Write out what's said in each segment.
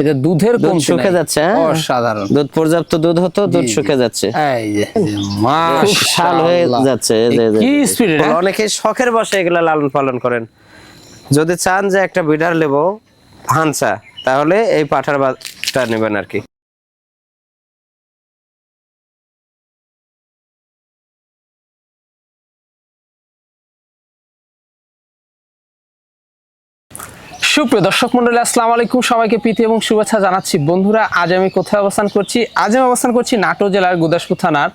এটা দুধের কম শুকে যাচ্ছে হ্যাঁ? অসাধারণ। দুধ পর্যাপ্ত দুধ হতো দুধ। শুকে যাচ্ছে। এই যে মাশাল হয়ে যাচ্ছে কি স্পিড অনেকে শখের বসে এগুলা লালন পালন করেন। যদি চান যে একটা বিডার নেব হানসা তাহলে এই পাঠার বাচ্চা নেবেন আর কি। সুপ্রিয় দর্শক মন্ডলী আসসালামু আলাইকুম। সবাইকে প্রীতি এবং শুভেচ্ছা জানাচ্ছি। বন্ধুরা আজ আমি কোথায় অবস্থান করছি? আজ আমি অবস্থান করছি নাটোর জেলার গুদাসপুর থানার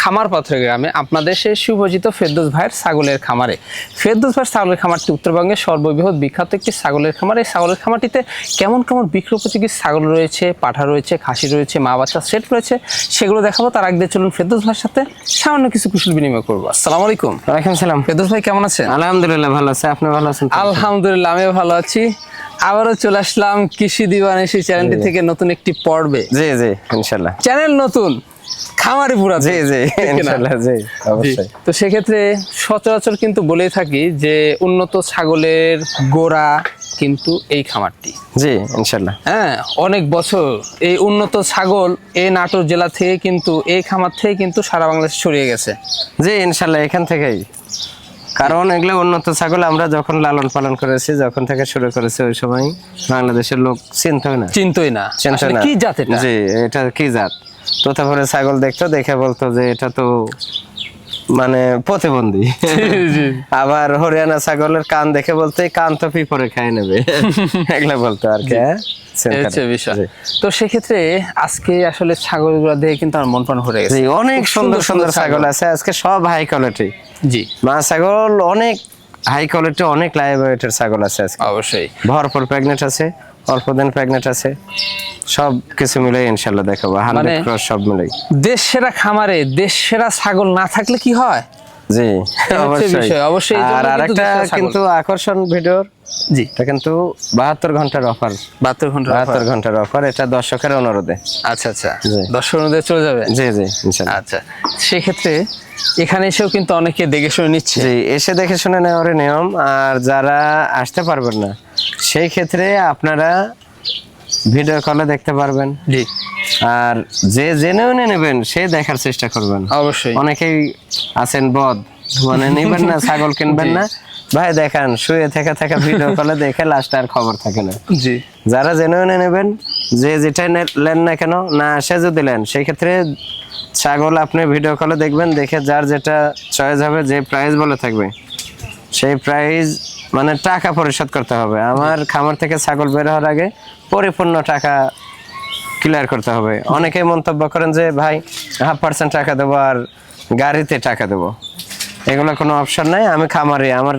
খামার পাথর গ্রামে আপনাদের সেই সুপরিচিত ফেরদৌস ভাইয়ের ছাগলের খামারে। ফেরদৌস ভাইয়ের ছাগলের খামারটি উত্তরবঙ্গের সর্ববৃহৎ বিখ্যাত একটি ছাগলের খামার। এই ছাগলের খামারটিতে কেমন কেমন বিক্রোপযোগী ছাগল রয়েছে পাঠা রয়েছে খাসি রয়েছে মা বাচ্চা সেট রয়েছে সেগুলো দেখাবো। তার আগে চলুন ফেরদৌস ভাইয়ের সাথে সামান্য কিছু কুশল বিনিময় করব। আসসালামু আলাইকুম। ওয়ালাইকুম সালাম ফেরদৌস ভাই কেমন আছেন? আলহামদুলিল্লাহ ভালো আছে। আপনি ভালো আছেন? আলহামদুলিল্লাহ আমি ভালো আছি। আবারও চলে আসলাম কৃষি দিবান সেই চ্যানেলটি থেকে নতুন একটি পর্বে। জি জি ইনশাল্লাহ। চ্যানেল নতুন খামারি পুরা জি জি ইনশাল্লাহ জি। অবশ্যই। তো সেক্ষেত্রে সচরাচর কিন্তু বলেই থাকি যে উন্নত ছাগলের গোড়া কিন্তু এই খামারটি। জি ইনশাল্লাহ। হ্যাঁ অনেক বছর এই উন্নত ছাগল এই নাটোর জেলা থেকে কিন্তু এই খামার থেকে কিন্তু সারা বাংলাদেশ ছড়িয়ে গেছে। জি ইনশাল্লাহ এখান থেকেই। কারণ এগুলো উন্নত ছাগল আমরা যখন লালন পালন করেছি যখন থেকে শুরু করেছি ওই সময় বাংলাদেশের লোক চিন্তই না। চিন্তই না। চিন্তই না। কি জাত এটা? জি এটা কি জাত? তো তারপরে ছাগল দেখতো দেখে বলতো যে এটা তো মানে প্রতিবন্ধী। আবার হরিয়ানা ছাগলের কান দেখে বলতে কান তো পিপরে খাই নেবে। এগুলো বলতো আর কি হ্যাঁ? তো সেক্ষেত্রে আজকে আসলে ছাগলগুলো দেখে কিন্তু আমার মন প্রাণ ভরে গেছে। অনেক সুন্দর সুন্দর ছাগল। আছে আজকে সব হাই কোয়ালিটি জি। মা ছাগল অনেক হাই কোয়ালিটি অনেক লাইভ ওয়েটের ছাগল আছে আজকে। অবশ্যই। ভরপুর প্রেগনেন্ট আছে। অল্প দিন প্রেগনেন্ট আছে। সব কিছু মিলে ইনশাল্লাহ দেখাবো। হান্ড্রেড মানে- ক্রস সব মিলে দেশ সেরা খামারে দেশ সেরা ছাগল না থাকলে কি হয়? জি অবশ্যই। অবশ্যই আর আরেকটা কিন্তু আকর্ষণ ভিডিওর জি। এটা কিন্তু বাহাত্তর ঘণ্টার অফার বাহাত্তর ঘণ্টা বাহাত্তর ঘণ্টার অফার এটা দর্শকের অনুরোধে। আচ্ছা আচ্ছা। দর্শক অনুযায়ী চলে যাবে? জি জি ইনশাল্লাহ। আচ্ছা সেক্ষেত্রে এখানে এসেও কিন্তু অনেকে দেখে শুনে নিচ্ছে। জি এসে দেখে শুনে নেওয়ার নিয়ম আর যারা আসতে পারবেন না সেই ক্ষেত্রে আপনারা ভিডিও কলে দেখতে পারবেন। জি। আর যে জেনেও নেবেন সে দেখার চেষ্টা করবেন। অবশ্যই। অনেকেই আছেন বদ মানে নেবেন না ছাগল কিনবেন না। ভাই দেখান শুয়ে থেকে থেকে ভিডিও কলে দেখে লাস্ট আর খবর থাকে না। জি। যারা জেনুইন নেবেন যে যেটাই নে- নেন না কেন না আসে যদি নেন সেই ক্ষেত্রে ছাগল আপনি ভিডিও কলে দেখবেন দেখে যার যেটা চয়েস হবে যে প্রাইস বলে থাকবে সেই প্রাইস মানে টাকা পরিশোধ করতে হবে। আমার খামার থেকে ছাগল বের হওয়ার আগে পরিপূর্ণ টাকা ক্লিয়ার করতে হবে। অনেকে মন্তব্য করেন যে ভাই হাফ পার্সেন্ট টাকা দেবো আর গাড়িতে টাকা দেবো। এগুলো কোনো অপশন নাই। আমি খামারে আমার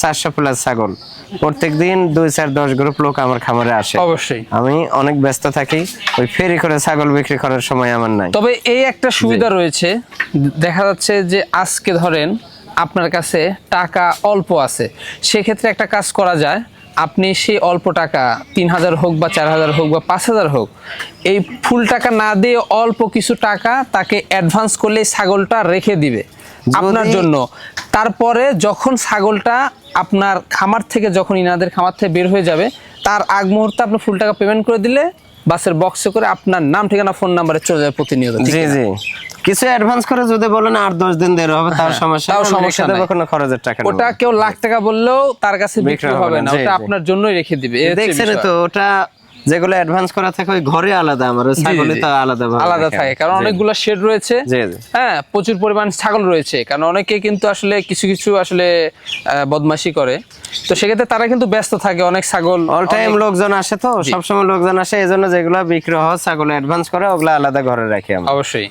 চারশো প্লাস ছাগল। প্রত্যেক দিন দুই চার দশ গ্রুপ লোক আমার খামারে আসে। অবশ্যই। আমি অনেক ব্যস্ত থাকি ওই ফেরি করে ছাগল বিক্রি করার সময় আমার নাই। তবে এই একটা সুবিধা রয়েছে। দেখা যাচ্ছে যে আজকে ধরেন আপনার কাছে টাকা অল্প আছে সেক্ষেত্রে একটা কাজ করা যায় আপনি সেই অল্প টাকা তিন হাজার হোক বা চার হাজার হোক বা পাঁচ হাজার হোক এই ফুল টাকা না দিয়ে অল্প কিছু টাকা তাকে অ্যাডভান্স করলে ছাগলটা রেখে দিবে আপনার জন্য। তারপরে যখন ছাগলটা আপনার খামার থেকে যখন ইনাদের খামার থেকে বের হয়ে যাবে তার আগ মুহূর্তে আপনি ফুল টাকা পেমেন্ট করে দিলে বাসের বক্সে করে আপনার নাম ঠিকানা ফোন নাম্বারে চলে যাবে প্রতিনিয়ত জি জি। কিছু অ্যাডভান্স করে যদি বলেন আর দশ দিন দেরি হবে তার সমস্যা তাও সমস্যা দেবো, কোনো খরচের টাকা ওটা কেউ লাখ টাকা বললেও তার কাছে বিক্রি হবে না, ওটা আপনার জন্যই রেখে দিবে। দেখছেন তো ওটা যেগুলো অ্যাডভান্স করা থাকে ওই ঘরে আলাদা আমার ছাগলে তো আলাদা আলাদা থাকে। কারণ অনেকগুলো শেড রয়েছে। হ্যাঁ প্রচুর পরিমাণ ছাগল রয়েছে কারণ অনেকে কিন্তু আসলে কিছু কিছু আসলে বদমাশি করে। তো সেক্ষেত্রে তারা কিন্তু ব্যস্ত থাকে অনেক ছাগল অল টাইম লোকজন আসে তো সবসময় লোকজন আসে এই জন্য যেগুলো বিক্রি হয় ছাগল অ্যাডভান্স করে ওগুলো আলাদা ঘরে রাখি আমরা। অবশ্যই।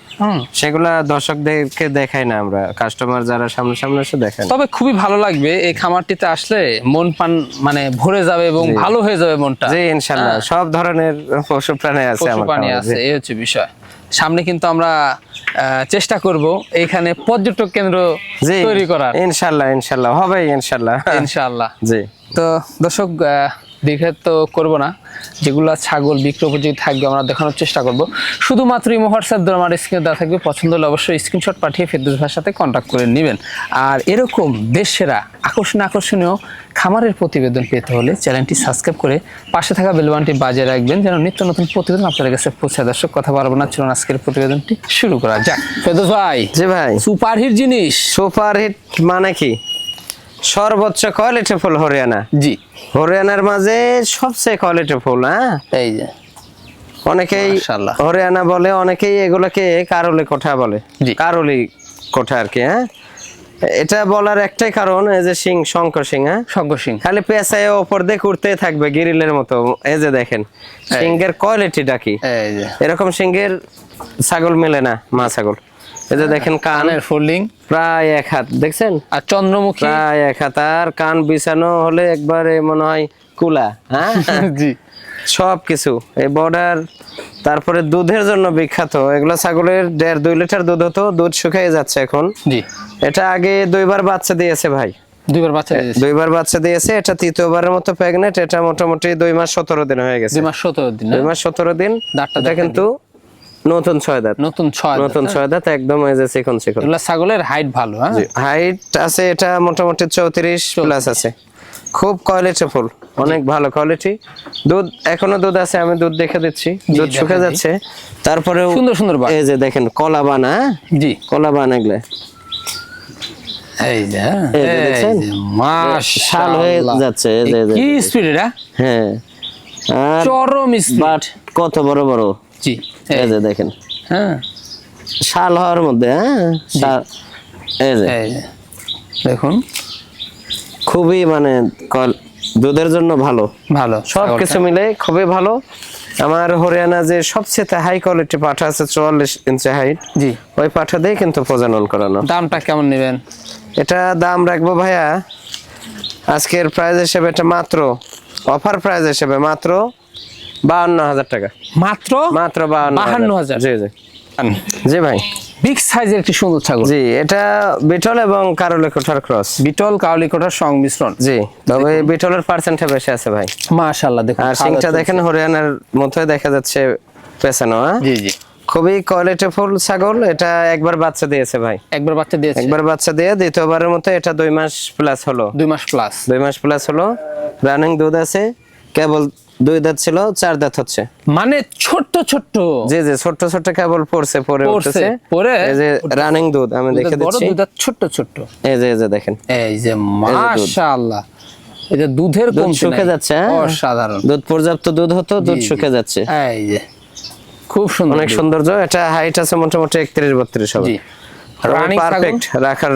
সেগুলা দর্শকদেরকে দেখাই না আমরা কাস্টমার যারা সামনে সামনে এসে দেখেন। তবে খুবই ভালো লাগবে এই খামারটিতে আসলে মন পান মানে ভরে যাবে এবং ভালো হয়ে যাবে মনটা। জি ইনশাল্লাহ। সব ধরনের পশু প্রাণী আছে পশু প্রাণী আছে এই হচ্ছে বিষয়। সামনে কিন্তু আমরা আহ, চেষ্টা করব এখানে পর্যটক কেন্দ্র তৈরি করার। ইনশাল্লাহ ইনশাল্লাহ হবে ইনশাল্লাহ। ইনশাল্লাহ। জি। তো দর্শক আহ, দেখে তো করব না। যেগুলো ছাগল বিক্রি উপযোগী থাকবে আমরা দেখানোর চেষ্টা করব। শুধুমাত্র ইমো হোয়াটসঅ্যাপ দ্বারা আমার স্ক্রিনে দেওয়া থাকবে। পছন্দ হলে অবশ্যই স্ক্রিনশট পাঠিয়ে ফেরদৌস ভাইয়ের সাথে কন্ট্যাক্ট করে নেবেন। আর এরকম দেশ সেরা আকর্ষণীয় আকর্ষণীয় খামারের প্রতিবেদন পেতে হলে চ্যানেলটি সাবস্ক্রাইব করে পাশে থাকা বেলবানটি বাজিয়ে রাখবেন যেন নিত্য নতুন প্রতিবেদন আপনাদের কাছে পৌঁছে দর্শক কথা বলব না চলুন আজকের প্রতিবেদনটি শুরু করা যাক। ফেরদৌস ভাই জি ভাই। সুপারহিট জিনিস। সুপার হিট মানে কি? সর্বোচ্চ কোয়ালিটি ফুল হরিয়ানা? জি। হরিয়ানার মাঝে সবচেয়ে কোয়ালিটি ফুল হ্যাঁ? এই যে। অনেকেই হরিয়ানা বলে অনেকেই এগুলোকে কারলি কোঠা বলে। জি। কারলি কোঠা আর কি হ্যাঁ? এটা বলার একটাই কারণ এই যে সিং শঙ্খ সিং হ্যাঁ? শঙ্কর সিং। খালি পেঁচায় ওপর দিয়ে ঘুরতে থাকবে গিরিলের মতো এই যে দেখেন। সিংহের কোয়ালিটিটা কি? এই যে। এরকম সিংহের ছাগল মেলে না মা ছাগল। যে দেখেন কান। কানের ফোল্ডিং। প্রায় এক হাত দেখছেন? আর চন্দ্রমুখী? প্রায় এক হাত। আর কান বিছানো হলে একবারে মনে হয় কুলা হ্যাঁ? জি। সব কিছু এই বর্ডার তারপরে দুধের জন্য বিখ্যাত। এগুলো ছাগলের দেড় দুই লিটার দুধ হতো দুধ শুকিয়ে যাচ্ছে এখন। জি। এটা আগে দুইবার বাচ্চা দিয়েছে ভাই। দুইবার বাচ্চা দিয়েছে। দুইবার বাচ্চা দিয়েছে এটা তৃতীয়বারের মতো প্রেগনেন্ট এটা মোটামুটি দুই মাস সতেরো দিন হয়ে গেছে। দুই মাস সতেরো দিন দুই মাস সতেরো দিন। দাঁতটা কিন্তু নতুন ছয় দাঁত। নতুন ছয় নতুন হ্যাঁ? ছয় দাঁত একদম এই যে চিকন চিকন। এগুলা ছাগলের হাইট ভালো হ্যাঁ? হাইট আছে এটা মোটামুটি চৌত্রিশ প্লাস আছে। খুব কোয়ালিটি ফুল অনেক ভালো কোয়ালিটি দুধ এখনও দুধ আছে আমি দুধ দেখে দিচ্ছি। দুধ শুকে যাচ্ছে। তারপরে সুন্দর সুন্দর এই যে দেখেন কলা বানা হ্যাঁ? জি। কলা বান এগুলো। এই যে হ্যাঁ? এই যে এই দেখছেন? যে, শাল হয়ে যাচ্ছে কি স্পিড এটা? হ্যাঁ। চরম স্পিড কত বড় বড়? জি। এই যে দেখেন। হ্যাঁ। শাল হওয়ার মধ্যে হ্যাঁ? শাল- এই যে। দেখুন। খুবই মানে দুধের জন্য ভালো। ভালো। সব কিছু মিলে খুবই ভালো। আমার হরিয়ানা যে সবচেয়ে হাই কোয়ালিটি পাঠা আছে চুয়াল্লিশ ইঞ্চি হাইট জি। ওই পাঠা দিয়ে কিন্তু প্রজনন করানো। দামটা কেমন নেবেন? এটা দাম রাখব ভাইয়া আজকের প্রাইস হিসেবে এটা মাত্র অফার প্রাইস হিসেবে মাত্র বাহান্ন হাজার টাকা। মাত্র? মাত্র বাহান্ন 52,000 জি জি। জি ভাই। বিগ সাইজের একটি সুন্দর ছাগল। জি এটা বিটল এবং কারলে কোঠার ক্রস বিটল কাউলিকোটার সংমিশ্রণ। জি তবে বিটলের পার্সেন্টটা বেশি আছে ভাই। মাশাআল্লাহ দেখুন আর সিংটা দেখেন হরিয়ানার মতোই দেখা যাচ্ছে পেছানো হ্যাঁ? জি জি। খুবই কোয়ালিটি ফুল ছাগল এটা একবার বাচ্চা দিয়েছে ভাই। একবার বাচ্চা দিয়েছে। একবার বাচ্চা দিয়ে দ্বিতীয়বারের মতো এটা দুই মাস প্লাস হলো। দুই মাস প্লাস দুই মাস প্লাস হলো। রানিং দুধ আছে কেবল দুই দাঁত ছিল চার দাঁত হচ্ছে। মানে ছোট্ট ছোট্ট। জি জি ছোট্ট ছোট্ট কেবল পড়ছে পরে উঠতেছে। পরে এই যে রানিং দুধ আমি দেখে দিচ্ছি বড় দুধ আর ছোট্ট ছোট্ট। এই যে এই যে দেখেন। এই যে মাশাআল্লাহ। এটা দুধের দুধ কমতি শুকে যাচ্ছে হ্যাঁ? অসাধারণ। দুধ পর্যাপ্ত দুধ হতো দুধ। শুকে যাচ্ছে। এই যে খুব সুন্দর অনেক। সৌন্দর্য এটা হাইট আছে মোটামুটি একত্রিশ বত্রিশ হবে। জি। রানিং পারফেক্ট রাখার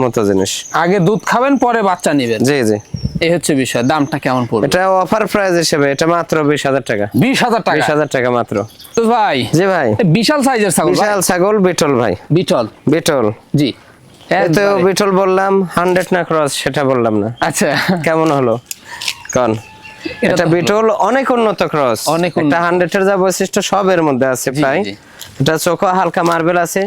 মতো জিনিস আগে দুধ খাবেন পরে বাচ্চা নেবেন। জি জি। এই হচ্ছে বিষয় দামটা কেমন পড়বে? এটা অফার প্রাইস হিসেবে এটা মাত্র বিশ হাজার টাকা। বিশ হাজার টাকা? বিশ হাজার টাকা মাত্র। তো ভাই জি ভাই। বিশাল সাইজের ছাগল বিশাল ছাগল বিটল ভাই। বিটল? বিটল। জি। এতে বিটল বললাম হান্ড্রেড না ক্রস সেটা বললাম না। আচ্ছা। কেমন হলো? কন। এটা বিটল অনেক উন্নত ক্রস অনেক। একটা হান্ড্রেডের যা বৈশিষ্ট্য সবের মধ্যে আছে প্রায় এটা চোখও হালকা মার্বেল আছে।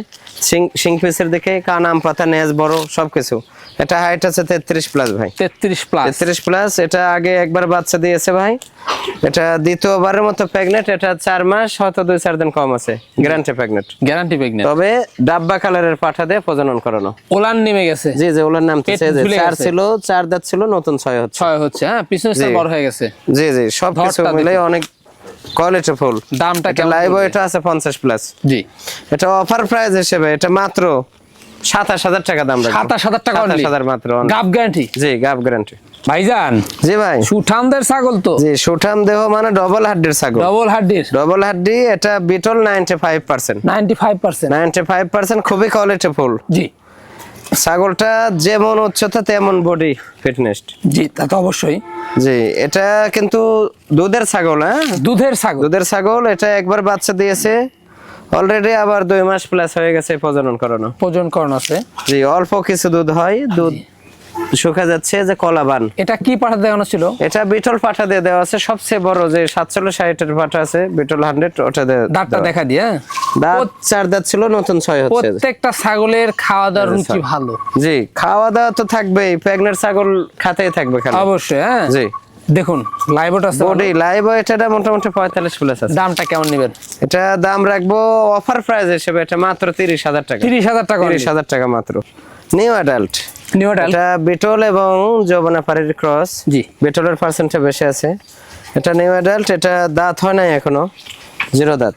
সিং সিং পিসের দিকে কান আম পাতা নেজ বড় সবকিছু। এটা হাইট আছে তেত্রিশ প্লাস ভাই। তেত্রিশ প্লাস তেত্রিশ প্লাস এটা আগে একবার বাচ্চা দিয়েছে ভাই। এটা দ্বিতীয়বারের মতো প্রেগনেন্ট এটা চার মাস হয়তো দুই চার দিন কম আছে। গ্যারান্টি প্রেগনেন্ট গ্যারান্টি প্রেগনেন্ট তবে ডাব্বা কালারের পাঠা দিয়ে প্রজনন করানো। ওলান নেমে গেছে। জি জি ওলার নাম পেট যে ঝুলে চার গেছে। ছিল চার দাঁত ছিল নতুন ছয় হচ্ছে। ছয় হচ্ছে হ্যাঁ পিছনে। বড় হয়ে গেছে। জি জি সব কিছু ধরটা মিলে অনেক কোয়ালিটি ফুল দামটা কেমন লাইভ এটা আছে পঞ্চাশ প্লাস জি। এটা অফার প্রাইস হিসেবে এটা মাত্র সাতাশ হাজার টাকা দাম রাখব। সাতাশ হাজার টাকা সাতাশ only। হাজার মাত্র only। গাব গ্যারান্টি জি গাব গ্যারান্টি ভাইজান? জি ভাই। সুঠামদের ছাগল তো। জি সুঠাম দেহ মানে ডবল হাড্ডির ছাগল। ডবল হাড্ডির? ডবল হাড্ডি এটা Beetal ninety five percent ninety five percent ninety five percent খুবই কোয়ালিটি ফুল জি। ছাগলটা যেমন উচ্চতা তেমন বডি ফিটনেস জি তা তো অবশ্যই। জি এটা কিন্তু দুধের ছাগল হ্যাঁ? দুধের ছাগল। দুধের ছাগল এটা একবার বাচ্চা দিয়েছে। অলরেডি আবার দুই মাস প্লাস হয়ে গেছে প্রজনন করানো। প্রজনন করানো আছে। জি অল্প কিছু দুধ হয়। দুধ শুকা যাচ্ছে যে কলাবান এটা কি পাঠা দেখানো ছিল? এটা বিটল পাঠা দিয়ে দেওয়া আছে। সবচেয়ে বড় যে সাতচল্লিশ ষাটের পাঠা আছে বিটল হান্ড্রেড ওটা দাঁতটা দেখা দিয়ে হ্যাঁ? দাঁত চার দাঁত ছিল নতুন ছয় হচ্ছে। প্রত্যেকটা ছাগলের খাওয়া দাওয়ার রুচি ভালো। জি খাওয়া দাওয়া তো থাকবেই প্রেগনেন্ট ছাগল খাতেই থাকবে খালি। অবশ্যই হ্যাঁ। জি। দেখুন লাইভট আছে। বডি লাইভ এটা মোটামুটি পঁয়তাল্লিশ প্লাস আছে। দামটা কেমন নেবেন? এটা দাম রাখব অফার প্রাইস হিসেবে এটা মাত্র তিরিশ হাজার টাকা। তিরিশ হাজার টাকা তিরিশ হাজার টাকা মাত্র। নিউ অ্যাডাল্ট এটা বিটল এবং যৌবনা পাড়ির ক্রস জি। বিটলের পার্সেন্টটা বেশি আছে। এটা নিউ অ্যাডাল্ট এটা দাঁত হয় নাই এখনও। জিরো দাঁত।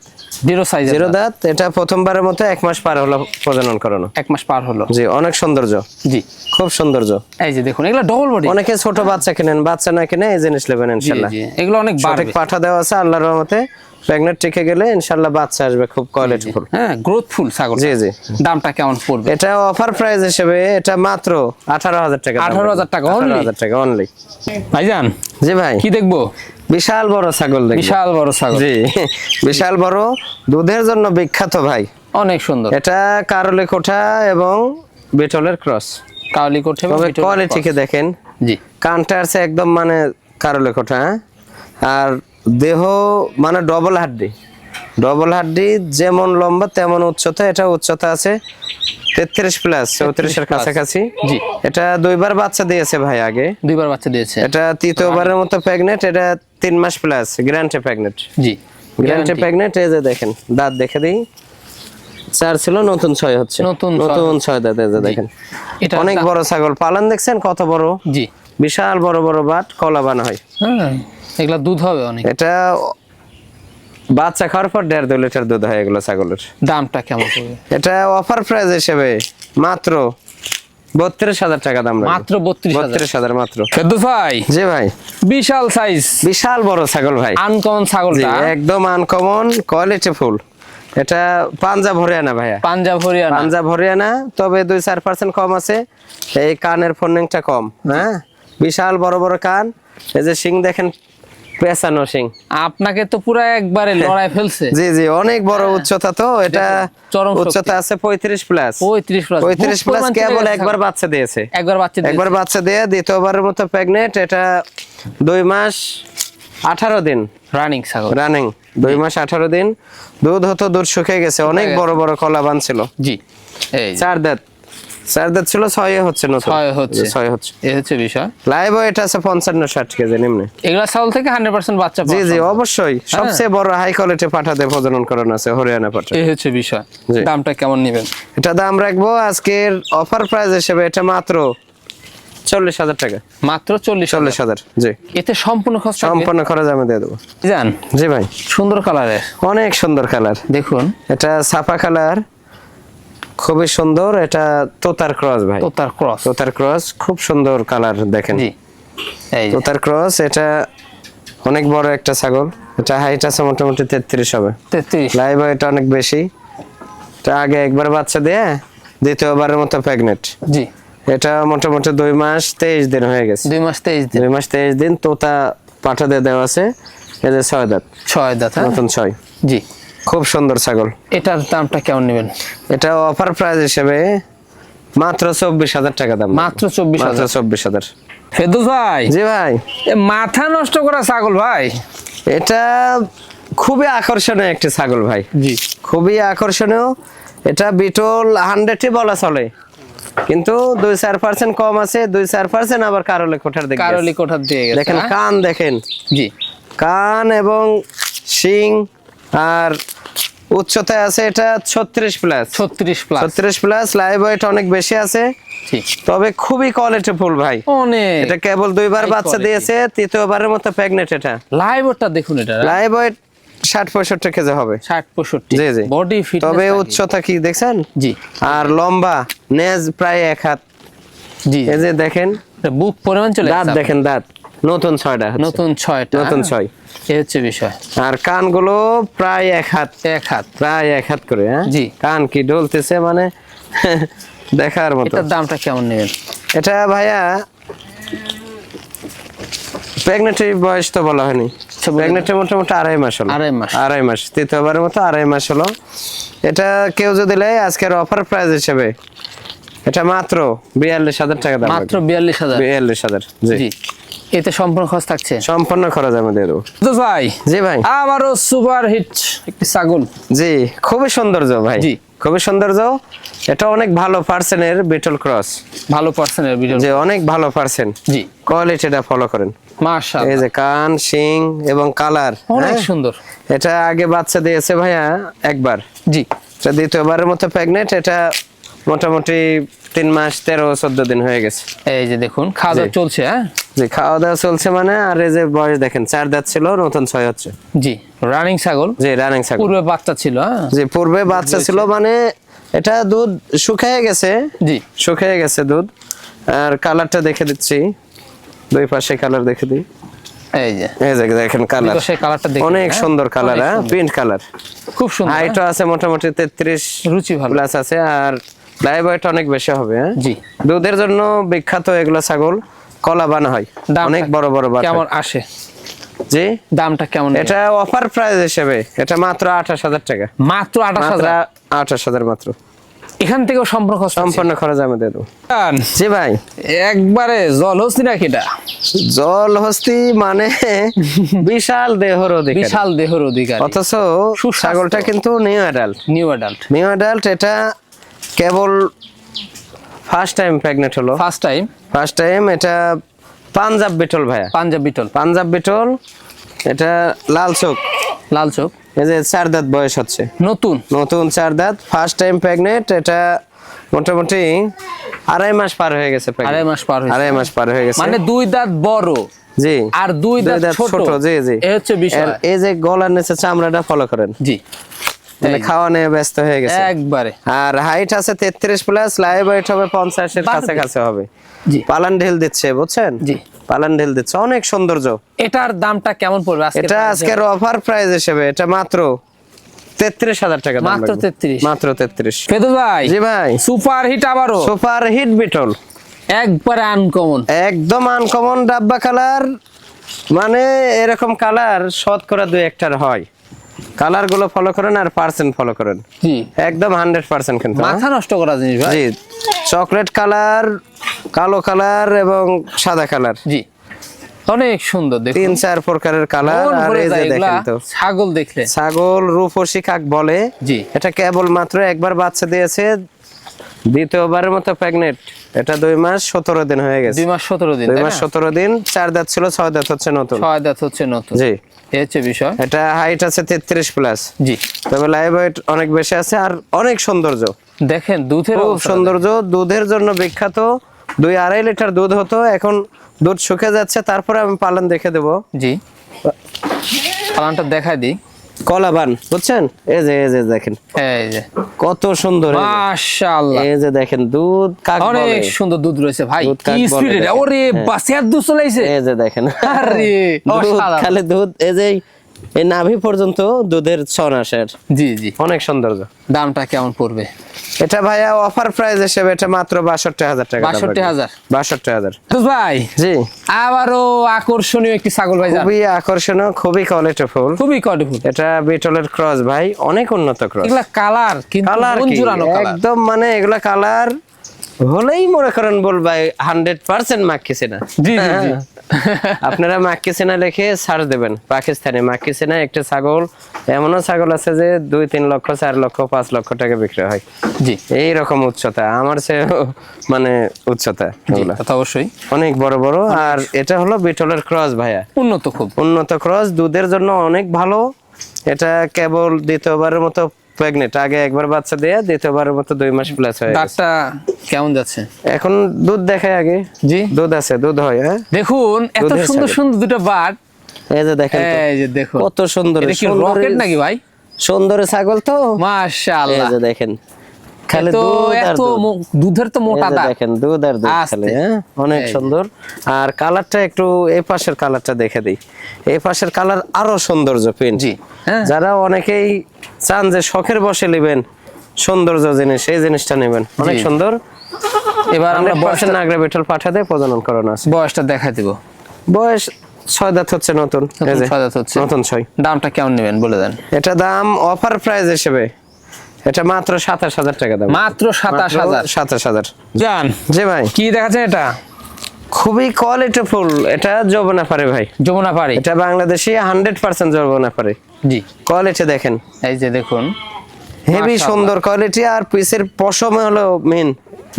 জিরো সাইজ জিরো দাঁত। এটা প্রথমবারের মতো এক মাস পার হলো প্রজনন করানো। এক মাস পার হলো। জি অনেক সৌন্দর্য। জি। খুব সৌন্দর্য। এই যে দেখুন এগুলো ডবল বডি অনেকে ছোট বাচ্চা কিনেন বাচ্চা না কিনে এই জিনিস নেবেন ইনশাল্লাহ। এগুলো অনেক সঠিক পাঠা দেওয়া আছে আল্লাহর রহমতে। প্রেগনেন্ট টিকে গেলে ইনশাল্লাহ বাচ্চা আসবে খুব কোয়ালিটিফুল হ্যাঁ গ্রোথফুল ছাগল। জি জি। দামটা কেমন পড়বে? এটা অফার প্রাইস হিসেবে এটা মাত্র আঠারো হাজার টাকা 18,000 টাকা only? হাজার টাকা অনলি ভাইজান জি ভাই। কি দেখব? বিশাল বড় ছাগল দেখি বিশাল বড় ছাগল। জি বিশাল বড় দুধের জন্য বিখ্যাত ভাই। অনেক সুন্দর। এটা কারলে কোঠা এবং বেটলের ক্রস। কাউলি কোঠে এবং কোয়ালিটিকে দেখেন। জি। কানটা আছে একদম মানে কারলে কোঠা হ্যাঁ? আর দেহ মানে ডবল হাড্ডি। ডবল হাড্ডি যেমন লম্বা তেমন উচ্চতা। এটা উচ্চতা আছে তেত্রিশ প্লাস চৌত্রিশের কাছাকাছি। জি। এটা দুইবার বাচ্চা দিয়েছে ভাই আগে। দুইবার বাচ্চা দিয়েছে। এটা তৃতীয়বারের মতো প্রেগনেন্ট এটা তিন মাস প্লাস গ্রান্টে প্রেগনেন্ট জি। Guarantee। প্রেগনেন্ট এই যে দেখেন দাঁত দেখে দিই। চার ছিল নতুন ছয় হচ্ছে। নতুন নতুন ছয় দাঁত এই যে দেখেন। এটা অনেক বড় ছাগল। পালন দেখছেন? কত বড়? জি। বিশাল বড় বড় বাট কলা বানা হয়। হ্যাঁ। এগুলা দুধ হবে অনেক। এটা বাচ্চা খাওয়ার পর দেড় দুই লিটার দুধ হয় এগুলো ছাগলের। দামটা কেমন পড়বে? এটা অফার প্রাইস হিসেবে মাত্র বত্রিশ হাজার টাকা দাম মাত্র বত্রিশ হাজার। মাত্র। ভাই জি ভাই। বিশাল সাইজ বিশাল বড় ছাগল ভাই। আনকমন ছাগলটা। একদম আনকমন কোয়ালিটি ফুল এটা পাঞ্জাব হরিয়ানা ভাইয়া। পাঞ্জাব হরিয়ানা। পাঞ্জাব হরিয়ানা তবে দুই চার পার্সেন্ট কম আছে। এই কানের ফোনিংটা কম হ্যাঁ? বিশাল বড় বড় কান। এই যে শিং দেখেন পেঁচানো শিং আপনাকে তো পুরো একবারে লড়াই ফেলছে। জি জি অনেক বড় উচ্চতা তো এটা উচ্চতা আছে পঁয়ত্রিশ প্লাস পঁয়ত্রিশ প্লাস পঁয়ত্রিশ প্লাস কেবল একবার বাচ্চা দিয়েছে। একবার বাচ্চা দিয়েছে। একবার বাচ্চা দিয়ে দ্বিতীয়বারের মতো প্রেগনেন্ট এটা দুই মাস আঠারো দিন। রানিং ছাগল রানিং দুই মাস আঠারো দিন। দুধ হতো দুধ শুকিয়ে গেছে অনেক বড় বড় কলা বান ছিল। জি। এই চার দাঁত। দাঁত ছিল ছয় হচ্ছে নতুন। ছয় হচ্ছে। ছয় হচ্ছে। এই হচ্ছে বিষয়। লাইভ ওয়েট আছে পঞ্চান্ন ষাট কেজি নিম্নে। এগুলা থেকে হান্ড্রেড পার্সেন্ট বাচ্চা জি জি অবশ্যই। সবচেয়ে বড় হাই কোয়ালিটি পাঠাতে প্রজনন করানো আছে হরিয়ানা পাঠা এই হচ্ছে বিষয়। দামটা কেমন নেবেন? এটা দাম রাখব আজকের অফার প্রাইস হিসেবে এটা মাত্র চল্লিশ হাজার টাকা। মাত্র চল্লিশ চল্লিশ হাজার জি। এতে সম্পূর্ণ খরচ? সম্পূর্ণ খরচ আমি দিয়ে দেবো। জান। জি ভাই। সুন্দর কালারের অনেক সুন্দর কালার দেখুন। এটা ছাপা কালার খুবই সুন্দর এটা তোতার ক্রস ভাই। তো তার ক্রস। তোতার ক্রস খুব সুন্দর কালার দেখেন। জি। এই তোতার ক্রস এটা অনেক বড় একটা ছাগল। এটা হাইট আছে মোটামুটি তেত্রিশ হবে। তেত্রিশ। লাইভ এটা অনেক বেশি। এটা আগে একবার বাচ্চা দিয়ে দ্বিতীয়বারের মতো প্রেগনেন্ট জি। এটা মোটামুটি দুই মাস তেইশ দিন হয়ে গেছে। দুই মাস তেইশ দিন। দুই মাস তেইশ দিন তোতা পাঠা দিয়ে দেওয়া আছে। যে ছয় দাঁত। ছয় দাঁত হ্যাঁ? নতুন ছয়। জি। খুব সুন্দর ছাগল। এটার দামটা কেমন নেবেন? এটা অফার প্রাইস হিসেবে মাত্র চব্বিশ হাজার টাকা দাম। মাত্র চব্বিশ মাত্র হাজার চব্বিশ হাজার। ফেদুস ভাই জি ভাই। মাথা নষ্ট করা ছাগল ভাই। এটা খুবই আকর্ষণীয় একটি ছাগল ভাই। জি। খুবই আকর্ষণীয়। এটা বিটল হান্ড্রেডই বলা চলে। কিন্তু দুই চার পার্সেন্ট কম আছে দুই চার পার্সেন্ট আবার কারলে কোঠার দিকে কারলি কোঠার দিয়ে দেখেন হ্যাঁ? কান দেখেন। জি। কান এবং শিং আর উচ্চতায় আছে এটা ছত্রিশ প্লাস ছত্রিশ প্লাস ছত্রিশ প্লাস লাইভ ওয়েট অনেক বেশি আছে। তবে খুবই কোয়ালিটি ফুল ভাই। অনেক। এটা কেবল দুইবার বাচ্চা দিয়েছে তৃতীয়বারের মতো প্রেগনেন্ট এটা। লাইভ ওটা দেখুন এটা। লাইভ ওয়েট ষাট পঁয়ষট্টি কেজি হবে। ষাট পঁয়ষট্টি। জি জি। বডি ফিট তবে উচ্চতা কি দেখছেন? জি। আর লম্বা নেজ প্রায় এক হাত। জি এই যে দেখেন। বুক পরিমাণ চলে দাঁত দেখেন দাঁত। নতুন ছয়টা নতুন ছয়টা নতুন হ্যাঁ? ছয়। এই হচ্ছে বিষয়। আর কানগুলো প্রায় এক হাত। এক হাত। প্রায় এক হাত করে হ্যাঁ? জি। কান কি ডলতেছে মানে? দেখার মতো। এটার দামটা কেমন নেবেন? এটা ভাইয়া প্রেগনেন্টের বয়স তো বলা হয়নি। আচ্ছা, বলেন। প্রেগনেন্টের মোটামুটি আড়াই মাস হলো। আড়াই মাস। আড়াই মাস। তৃতীয়বারের মতো আড়াই মাস হলো। এটা কেউ যদি নেয় আজকের অফার প্রাইস হিসেবে এটা মাত্র বিয়াল্লিশ হাজার টাকা দাম মাত্র বিয়াল্লিশ হাজার। বিয়াল্লিশ হাজার জি। এতে সম্পূর্ণ খরচ থাকছে? সম্পূর্ণ খরচ আমি দিয়ে তো ভাই জি ভাই। আবারও সুপার হিট একটি ছাগল। জি খুবই সৌন্দর্য ভাই। জি। খুবই সৌন্দর্য। এটা অনেক ভালো পার্সেন্টের বিটল ক্রস ভালো পার্সেন্টের ভিডিও যে অনেক ভালো পার্সেন্ট জি। কোয়ালিটিটা ফলো করেন। মাশাআল্লাহ। এই যে কান শিং এবং কালার অনেক সুন্দর। এটা আগে বাচ্চা দিয়েছে ভাইয়া একবার। জি। দ্বিতীয়বারের মতো প্রেগনেন্ট এটা মোটামুটি তিন মাস তেরো চোদ্দ দিন হয়ে গেছে। এই যে দেখুন খাওয়া দাওয়া চলছে হ্যাঁ? যে খাওয়া দাওয়া চলছে মানে আর এই যে বয়স দেখেন চার দাঁত ছিল নতুন ছয় হচ্ছে। জি রানিং ছাগল? যে রানিং ছাগল। পূর্বে বাচ্চা ছিল হ্যাঁ? যে পূর্বে বাচ্চা ছিল মানে এটা দুধ শুকিয়ে গেছে। জি। শুকিয়ে গেছে দুধ। আর কালারটা দেখে দিচ্ছি। দুই পাশে কালার দেখে দিই। এই যে। এই যে দেখেন কালার সেই কালারটা দেখুন অনেক হ্যাঁ? সুন্দর কালার হ্যাঁ। প্রিন্ট কালার খুব সুন্দর হ্যাঁ? হাইটও আছে মোটামুটি তেত্রিশ রুচি ভালো। প্লাস আছে আর লাইভ অনেক বেশি হবে হ্যাঁ? জি। দুধের জন্য বিখ্যাত এগুলো ছাগল কলা বানা হয়। অনেক বড় বড় কেমন আসে? জি? দামটা কেমন? এটা অফার প্রাইস হিসেবে। এটা মাত্র আঠাশ হাজার টাকা। মাত্র আঠাশ মাত্র হাজার? আঠাশ হাজার মাত্র। এখান থেকেও সম্পর্ক সম্পূর্ণ খরচ আমি দেবো। জি ভাই। একবারে জল হচ্ছে নাকি এটা? জল হস্তি মানে বিশাল দেহর অধিকারী। বিশাল দেহর অধিকার। অথচ। ছাগলটা কিন্তু new adult new adult new adult এটা কেবল ফার্স্ট টাইম প্রেগনেন্ট হলো। ফার্স্ট টাইম ফার্স্ট টাইম এটা পাঞ্জাব বিটল ভাইয়া। পাঞ্জাব বিটল। পাঞ্জাব বিটল এটা লাল চোখ। লাল চোখ। এই যে চার দাঁত বয়স হচ্ছে। নতুন? নতুন চার দাঁত ফার্স্ট টাইম প্রেগনেন্ট এটা মোটামুটি আড়াই মাস পার হয়ে গেছে আড়াই মাস পার হয়েছে। আড়াই মাস পার হয়ে গেছে। মানে দুই দাঁত বড় জি। আর দুই দাঁত ছোট। জি জি। এই হচ্ছে বিষয়। এই যে গলার নিচে চামড়াটা ফলো করেন। জি। মানে খাওয়া নিয়ে ব্যস্ত হয়ে গেছে। একবারে। আর হাইট আছে তেত্রিশ প্লাস লাইভ ওয়েট হবে পঞ্চাশের বারো কাছে কাছে হবে। জি। পালান ঢিল দিচ্ছে বুঝছেন? জি। পালান ঢিল দিচ্ছে অনেক সৌন্দর্য। এটার দামটা কেমন পড়বে আজকে এটা আজকের অফার প্রাইস হিসেবে এটা মাত্র তেত্রিশ হাজার টাকা মাত্র। 33 মাত্র তেত্রিশ। ফেদু ভাই জি ভাই। সুপার হিট আবারও। Super hit Beetal. একবারে আনকমন একদম আনকমন ডাব্বা কালার মানে এরকম কালার শতকরা দুই একটার হয়। কালারগুলো ফলো করেন আর পার্সেন্ট ফলো করেন। জি। একদম হান্ড্রেড পার্সেন্ট কিন্তু হ্যাঁ? মাথা নষ্ট করা জিনিস ভাই। জি। চকলেট কালার কালো কালার এবং সাদা কালার জি। অনেক সুন্দর দেখুন। তিন চার প্রকারের কালার আর এই যে দেখেন তো। ছাগল দেখলে। ছাগল রূপসী কাক বলে জি। এটা কেবল মাত্র একবার বাচ্চা দিয়েছে দ্বিতীয়বারের মতো প্রেগনেন্ট এটা দুই মাস সতেরো দিন হয়ে গেছে। দুই মাস সতেরো দিন দুই মাস সতেরো দিন চার দাঁত ছিল ছয় দাঁত হচ্ছে নতুন। ছয় দাঁত হচ্ছে নতুন। জি। এই হচ্ছে বিষয়। এটা হাইট আছে তেত্রিশ প্লাস জি। তবে লাইভ ওয়েট অনেক বেশি আছে আর অনেক সৌন্দর্য। দেখেন দুধের সৌন্দর্য। দুধের জন্য বিখ্যাত দুই আড়াই লিটার দুধ হতো। এখন দুধ শুকে যাচ্ছে। তারপরে আমি পালন দেখে দেবো। জি। পালনটা দেখাই দিই। কলাবান বুঝছেন? এই যে এই যে দেখেন। এই যে। কত সুন্দর মাশাআল্লাহ। এই যে দেখেন দুধ কাক বলে। অনেক সুন্দর দুধ রয়েছে ভাই। কি স্পিড। ওরে হ্যাঁ। বাসিয়ার দুধ চলাইছে এই যে দেখেন। আরে, দুধ। খালি দুধ এই যে এই নাভি পর্যন্ত দুধের ছন জি জি। অনেক সৌন্দর্য। দামটা কেমন পড়বে? এটা ভাইয়া অফার প্রাইস হিসেবে এটা মাত্র বাষট্টি হাজার টাকা 62,000 রাখবে। বাষট্টি হাজার? তো ভাই জি। আবারও আকর্ষণীয় একটি ছাগল ভাই। খুবই আকর্ষণীয় খুবই কোয়ালিটিফুল খুবই কডিফুল এটা বিটলের ক্রস ভাই অনেক উন্নত ক্রস এগুলা কালার কিন্তু কালার একদম মানে এগুলা কালার হলেই মনে করেন বলবাই হান্ড্রেড পার্সেন্ট মাক্কি সেনা জি আপনারা মাক্কি সেনা লিখে সার্চ দেবেন পাকিস্তানে মাক্কি সেনা একটা ছাগল। এমনও ছাগল আছে যে দুই তিন লক্ষ চার লক্ষ পাঁচ লক্ষ টাকা বিক্রি হয়। জি। এই রকম উচ্চতা আমার সে মানে উচ্চতা জি তা তো অবশ্যই। অনেক বড় বড় আর এটা হলো বিটলের ক্রস ভাইয়া। উন্নত খুব। উন্নত ক্রস দুধের জন্য অনেক ভালো। এটা কেবল দ্বিতীয়বারের মতো প্রেগনেন্ট আগে একবার বাচ্চা দেয়া দ্বিতীয়বারের মতো দুই মাস প্লাস হয়ে দাঁতটা কেমন যাচ্ছে? এখন দুধ দেখায় আগে। জি। দুধ আছে দুধ হয় হ্যাঁ? দেখুন এত সুন্দর। সুন্দর দুটো বাট। এই যে দেখেন। এই যে দেখো কত সুন্দর এটা কি রকেট নাকি ভাই? সুন্দর ছাগল তো। এই মাশাআল্লাহ যে দেখেন। খালি এত দুধের তো মোটা দেখেন দুধ আর দুধ। খালি হ্যাঁ? অনেক সুন্দর। আর কালারটা একটু এই পাশের কালারটা দেখে দিই। এই পাশের কালার আরও সৌন্দর্য জি, হ্যাঁ। যারা অনেকেই চান যে শখের বসে নেবেন সৌন্দর্য জিনিস এই জিনিসটা নেবেন। অনেক সুন্দর। এবার আমরা বয়সের নাগরা বেটল পাঠা দিয়ে প্রজনন করানো আছে। বয়সটা দেখা দিব। বয়স ছয় দাঁত হচ্ছে নতুন। নতুন ছয় দাঁত হচ্ছে। নতুন ছয়। দামটা কেমন নেবেন বলে দেন? এটা দাম অফার প্রাইস হিসেবে এটা মাত্র সাতাশ হাজার টাকা দাম। মাত্র সাতাশ হাজার। সাতাশ হাজার। জান। জি ভাই। কি দেখাচ্ছেন এটা? খুবই কোয়ালিটিফুল এটা যৌবনা পারে ভাই। যমুনা পাড়ি। এটা বাংলাদেশি হান্ড্রেড পার্সেন্ট যৌবনা পারে জি। কোয়ালিটি দেখেন। এই যে দেখুন। হেভি সুন্দর কোয়ালিটি আর পিসের পশম হলো মেন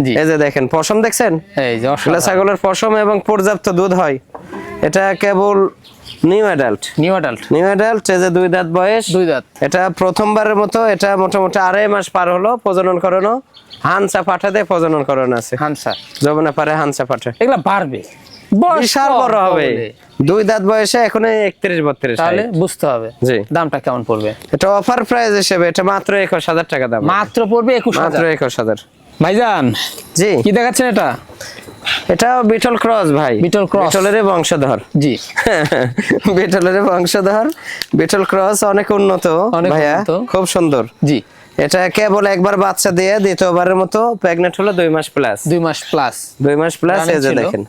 জি। এই যে দেখেন পশম দেখছেন? এই যে ছাগলের পশম এবং পর্যাপ্ত দুধ হয়। এটা কেবল new adult new adult new adult এই যে দুই দাঁত বয়স। দুই দাঁত। এটা প্রথমবারের মতো এটা মোটামুটি আড়াই মাস পার হলো প্রজনন করানো। হানসা পাঠা দিয়ে প্রজনন করানো আছে। হানসা। যমুনা পারে হানসা পাঠা এগুলা বাড়বে। বিশাল বড় হবে। দুই দাঁত বয়সে এখন একত্রিশ বত্রিশ তাহলে বুঝতে হবে জি। দামটা কেমন পড়বে। এটা অফার প্রাইস হিসেবে এটা মাত্র একুশ হাজার টাকা দাম। মাত্র পড়বে একুশ মাত্র একুশ হাজার। ভাইজান জি। কি দেখাচ্ছেন এটা? এটা বিটল ক্রস ভাই। বিটল ক্রস। বিটলের বংশধর। জি। বিটলের বংশধর। বিটল ক্রস অনেক উন্নত অনেক ভাইয়া। খুব সুন্দর। জি। এটা কেবল একবার বাচ্চা দিয়ে দ্বিতীয়বারের মতো প্রেগনেন্ট হলো দুই মাস প্লাস দুই মাস প্লাস দুই মাস প্লাস এই যে দেখেন।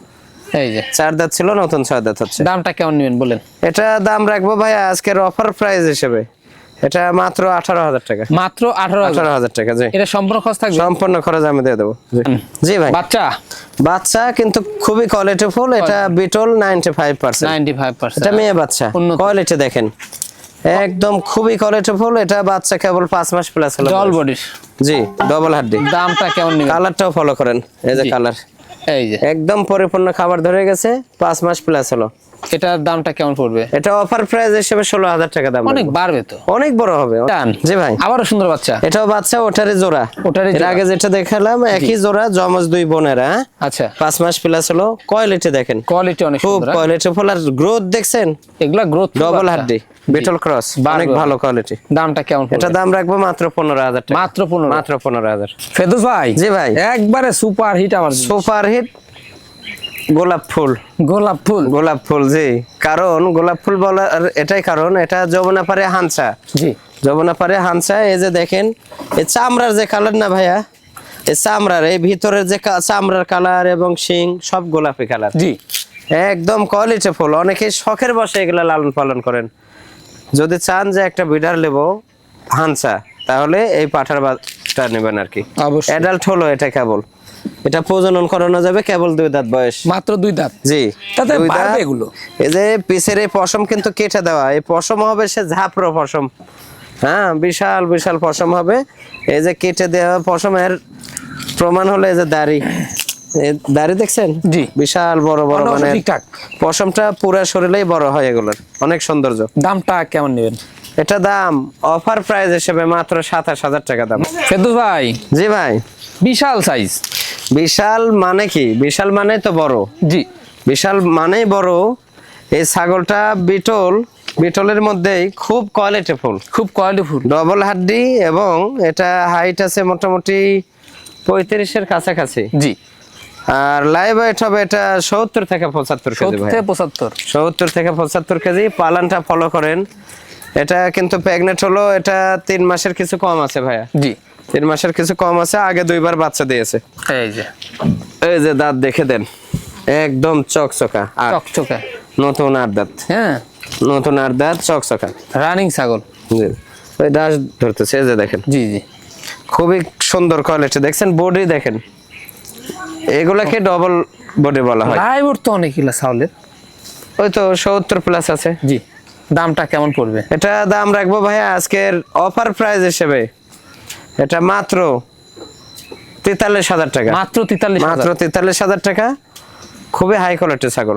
এই যে। চার দাঁত ছিল নতুন ছয় দাঁত হচ্ছে। দামটা কেমন নেবেন বলেন? এটা দাম রাখব ভাই আজকের অফার প্রাইস হিসেবে। এটা মাত্র আঠারো হাজার টাকা। মাত্র আঠারো আঠারো হাজার টাকা জি। এটা সম্পূর্ণ খরচ থাকবে? সম্পূর্ণ খরচ আমি দিয়ে দেবো। জি। ভাই। বাচ্চা? বাচ্চা কিন্তু খুবই কোয়ালিটিফুল এটা Beetal ninety five percent ninety five percent এটা মেয়ে বাচ্চা কোয়ালিটি দেখেন। একদম খুবই কোয়ালিটিফুল এটা বাচ্চা কেবল পাঁচ মাস প্লাস হলো বয়স। বডির জি ডবল হাড্ডি। দামটা কেমন নেবেন? কালারটাও ফলো করেন এই যে কালার এই যে। একদম পরিপূর্ণ খাবার ধরে গেছে পাঁচ মাস প্লাস হলো। এটার দামটা কেমন পড়বে? এটা অফার প্রাইস হিসেবে ষোলো হাজার টাকা দাম অনেক বাড়বে তো। অনেক বড় হবে। টান। জি ভাই। আবারও সুন্দর বাচ্চা। এটাও বাচ্চা ওটারই জোড়া। ওটারই এর আগে যেটা দেখালাম একই জোড়া জমজ দুই বোনেরা হ্যাঁ? আচ্ছা। পাঁচ মাস প্লাস হলো। কোয়ালিটি দেখেন। কোয়ালিটি অনেক খুব হ্যাঁ? কোয়ালিটি ফুল আর গ্রোথ দেখছেন? এগুলা গ্রোথ ডবল হাড্ডি বিটল ক্রস। অনেক ভালো কোয়ালিটি দামটা কেমন এটা দাম রাখব মাত্র পনেরো হাজার টাকা। মাত্র পনেরো। মাত্র পনেরো হাজার। ফেদুস ভাই জি ভাই। একবারে সুপার হিট আমার সুপার হিট গোলাপ ফুল। গোলাপ ফুল? গোলাপ ফুল জি। কারণ গোলাপ ফুল বলার এটাই কারণ এটা যমুনা পারে হানসা জি। যমুনা পারে হানসা এই যে দেখেন এই চামড়ার যে কালার না ভাইয়া এই চামড়ার এই ভিতরের যে চামড়ার কালার এবং শিং সব গোলাপি কালার জি। একদম কোয়ালিটি ফুল। অনেকে শখের বসে এগুলো লালন পালন করেন। যদি চান যে একটা বিডার নেব হানসা তাহলে এই পাঠার বাচ্চা নেবেন আর কি। অ্যাডাল্ট হলো এটা কেবল। এটা প্রজনন করানো যাবে কেবল দুই দাঁত বয়স। মাত্র দুই দাঁত? জি। তাতে বাড়বে এগুলো। এই যে পিসের এই পশম কিন্তু কেটে দেওয়া। এই পশম হবে সে ঝাপড়ো পশম। হ্যাঁ বিশাল বিশাল পশম হবে। এই যে কেটে দেওয়া পশমের প্রমাণ হলো এই যে দাড়ি। দাড়ি দেখছেন? জি। বিশাল বড় বড় মানে। পশমটা পুরা শরীরেই বড় হয় এগুলোর। অনেক সৌন্দর্য। দামটা কেমন নেবেন? এটা দাম অফার প্রাইস হিসেবে মাত্র সাতাশ হাজার টাকা দাম। ফেদুস ভাই। জি ভাই। বিশাল সাইজ বিশাল মানে কি? বিশাল মানে তো বড়। জি। বিশাল মানেই বড়। এই ছাগলটা বিটল। বিটলের মধ্যেই খুব কোয়ালিটি ফুল। খুব কোয়ালিটি ফুল। ডবল হাড্ডি এবং এটা হাইট আছে মোটামুটি পঁয়ত্রিশের কাছাকাছি। জি। আর লাইভ ওয়েট হবে এটা সত্তর থেকে পঁচাত্তর কেজি পঁচাত্তর। সত্তর থেকে পঁচাত্তর কেজি। পালানটা ফলো করেন। এটা কিন্তু প্রেগনেন্ট হলো এটা তিন মাসের কিছু কম আছে ভাইয়া। জি। তিন মাসের কিছু কম আছে আগে দুইবার বাচ্চা দিয়েছে। এই যে। এই যে দাঁত দেখে দেন একদম চকচকা আর চকচকে। নতুন আর দাঁত। হ্যাঁ। নতুন আর দাঁত চকচকা। রানিং ছাগল। জি। ওই দাস ধরতেছে এই যে দেখেন। জি জি। খুবই সুন্দর কোয়ালিটি দেখছেন? বডি দেখেন। এগুলাকে ডবল বডি বলা হয়। লাইভ তো অনেকগুলা ছাগলের। ওই তো সত্তর প্লাস আছে। জি। দামটা কেমন পড়বে? এটা দাম রাখব ভাইয়া আজকের অফার প্রাইস হিসেবে। এটা মাত্র তেতাল্লিশ হাজার টাকা। মাত্র তেতাল্লিশ মাত্র তেতাল্লিশ হাজার টাকা। খুবই হাই কোয়ালিটির ছাগল।